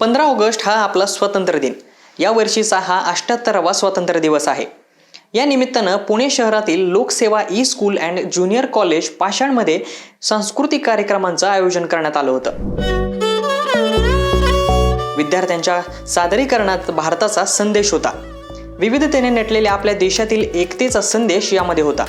पंधरा ऑगस्ट हा आपला स्वातंत्र्य दिन. यावर्षीचा हा अष्ट्याहत्तरावा स्वातंत्र्य दिवस आहे. या निमित्तानं पुणे शहरातील Lokseva E school and junior college पाषाणमध्ये सांस्कृतिक कार्यक्रमांचं आयोजन करण्यात आलं होतं. विद्यार्थ्यांच्या सादरीकरणात भारताचा संदेश होता. विविधतेने नटलेल्या आपल्या देशातील एकतेचा संदेश यामध्ये होता.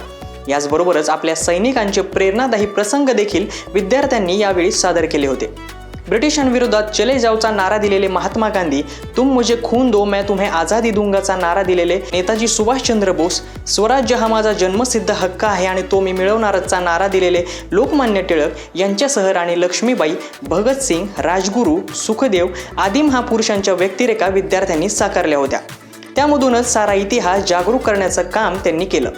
याचबरोबरच आपल्या सैनिकांचे प्रेरणादायी प्रसंग देखील विद्यार्थ्यांनी यावेळी सादर केले होते. ब्रिटिशांविरोधात चले जाऊचा नारा दिलेले महात्मा गांधी तुम मुझे खून दो मैं तुम्हें आझादी दूंगाचा नारा दिलेले नेताजी सुभाषचंद्र बोस स्वराज्य हा माझा जन्मसिद्ध हक्क आहे आणि तो मी मिळवणारचा नारा दिलेले लोकमान्य टिळक यांच्यासह राणी लक्ष्मीबाई भगतसिंग राजगुरू सुखदेव आदिम हा पुरुषांच्या व्यक्तिरेखा विद्यार्थ्यांनी साकारल्या होत्या. त्यामधूनच सारा इतिहास जागरूक करण्याचं काम त्यांनी केलं.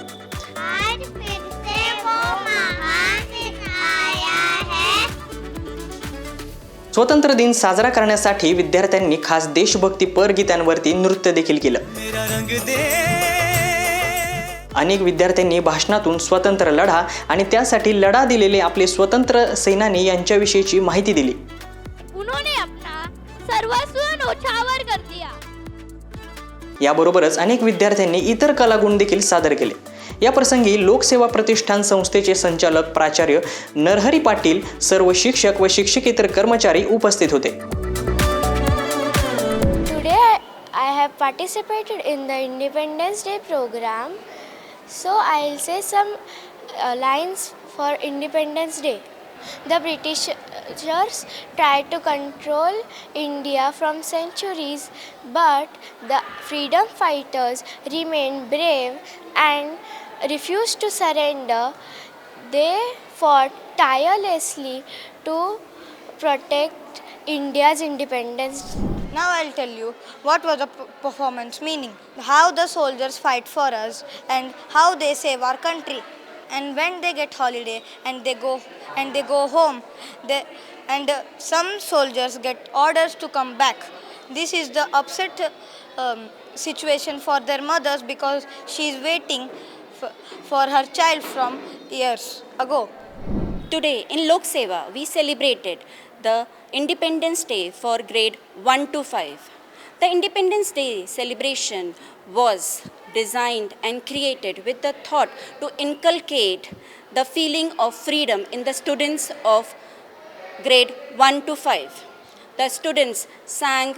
स्वतंत्र दिन साजरा करण्यासाठी विद्यार्थ्यांनी खास देशभक्तीपर गीतांवरती नृत्य देखील केलं. अनेक विद्यार्थ्यांनी भाषणातून स्वतंत्र लढा आणि त्यासाठी लढा दिलेले आपले स्वतंत्र सेनानी यांच्याविषयीची माहिती दिली. उन्होंने अपना सर्वस्व नोछावर कर दिया. याबरोबरच अनेक विद्यार्थ्यांनी इतर कलागुण देखील सादर केले. या प्रसंगी लोकसेवा प्रतिष्ठान संस्थेचे संचालक प्राचार्य नरहरी पाटील सर्व शिक्षक व शिक्षकेतर कर्मचारी उपस्थित होते. Today I have participated in the Independence Day program. So I'll say say some lines for Independence Day The Britishers uh, tried to control India from centuries, but the freedom fighters remained brave and refused to surrender. They fought tirelessly to protect India's independence. Now I'll tell you what was the performance meaning, how the soldiers fight for us, and how they save our country. And when they get holiday and they go and they go home, they and uh, some soldiers get orders to come back. This is the upset um, situation for their mothers because she is waiting for her child from years ago. Today in Lok Seva, we celebrated the Independence Day for grade 1 to 5. The Independence Day celebration was designed and created with the thought to inculcate the feeling of freedom in the students of grade 1 to 5. The students sang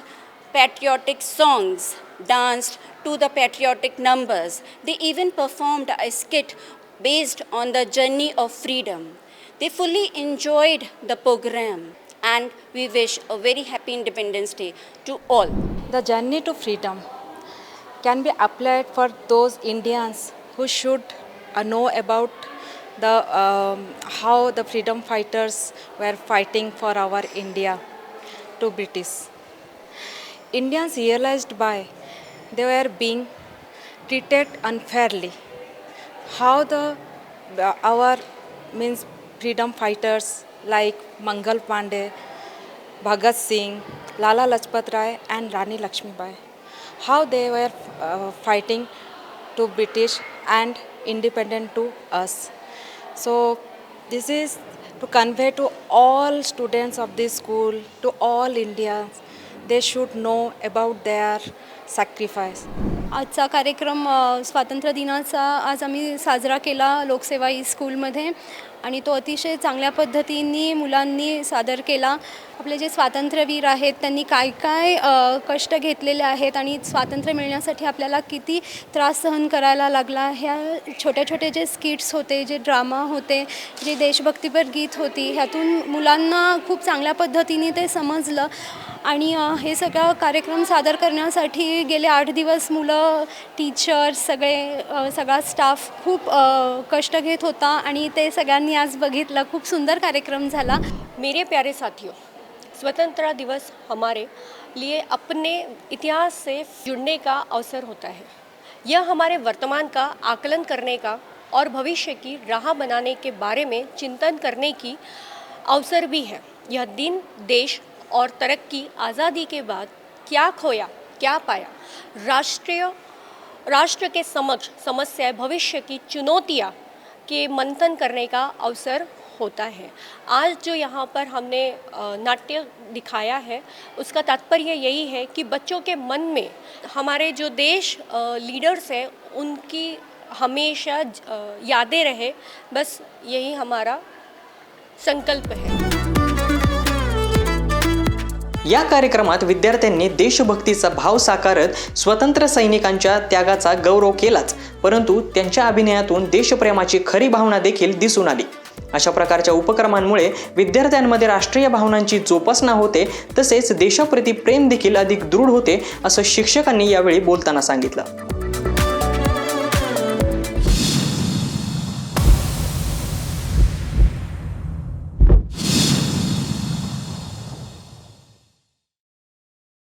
patriotic songs, danced to the patriotic numbers. They even performed a skit based on the journey of freedom. They fully enjoyed the program and we wish a very happy Independence Day to all. The journey to freedom can be applied for those Indians who should uh, know about the um, how the freedom fighters were fighting for our India to British. Indians realized by they were being treated unfairly. How the the- our means freedom fighters like Mangal Pandey, Bhagat Singh, Lala Lajpat Rai, and Rani Lakshmibai. How they were uh, fighting to British and independent to us. So this is to convey to all students of this school, to all Indians, they should know about their sacrifice. आजचा कार्यक्रम अ, स्वातंत्र्य दिनाचा आज आम्ही साजरा केला लोकसेवा E स्कूलमध्ये आणि तो अतिशय चांगल्या पद्धतीने मुलांनी सादर केला. आपले जे स्वातंत्र्यवीर आहेत त्यांनी काय काय कष्ट घेतलेले आहेत आणि स्वातंत्र्य मिळण्यासाठी आपल्याला किती त्रास सहन करायला लागला. ह्या छोट्या छोटे जे स्किट्स होते जे ड्रामा होते जे देशभक्तीपर गीत होती ह्यातून मुलांना खूप चांगल्या पद्धतीने ते समजलं. आणि हे सगळं कार्यक्रम सादर करण्यासाठी गेले आठ दिवस मुलं टीचर्स सगळे सगळा स्टाफ खूप कष्ट घेत होता आणि ते सगळ्यांनी आज बघितलं, खूप सुंदर कार्यक्रम झाला. मेरे प्यारे साथियों, स्वतंत्रता दिवस हमारे लिए अपने इतिहास से जुड़ने का अवसर होता है। यह हमारे वर्तमान का आकलन करने का और भविष्य की राह बनाने के बारे में चिंतन करने की अवसर भी है। यह दिन, देश और तरक्की, आज़ादी के बाद क्या खोया, क्या पाया, राष्ट्रीय, राष्ट्र के समक्ष समस्याएँ भविष्य की चुनौतियाँ के मंथन करने का अवसर होता है। आज जो यहाँ पर हमने नाट्य दिखाया है, उसका तात्पर्य यही है कि बच्चों के मन में हमारे जो देश लीडर्स हैं, उनकी हमेशा यादें रहे, बस यही हमारा संकल्प है। या कार्यक्रमात विद्यार्थ्यांनी देशभक्तीचा भाव साकारत स्वतंत्र सैनिकांच्या त्यागाचा गौरव केलाच परंतु त्यांच्या अभिनयातून देशप्रेमाची खरी भावना देखील दिसून आली. अशा प्रकारच्या उपक्रमांमुळे विद्यार्थ्यांमध्ये राष्ट्रीय भावनांची जोपासना होते तसेच देशाप्रती प्रेम देखील अधिक दृढ होते असं शिक्षकांनी यावेळी बोलताना सांगितलं.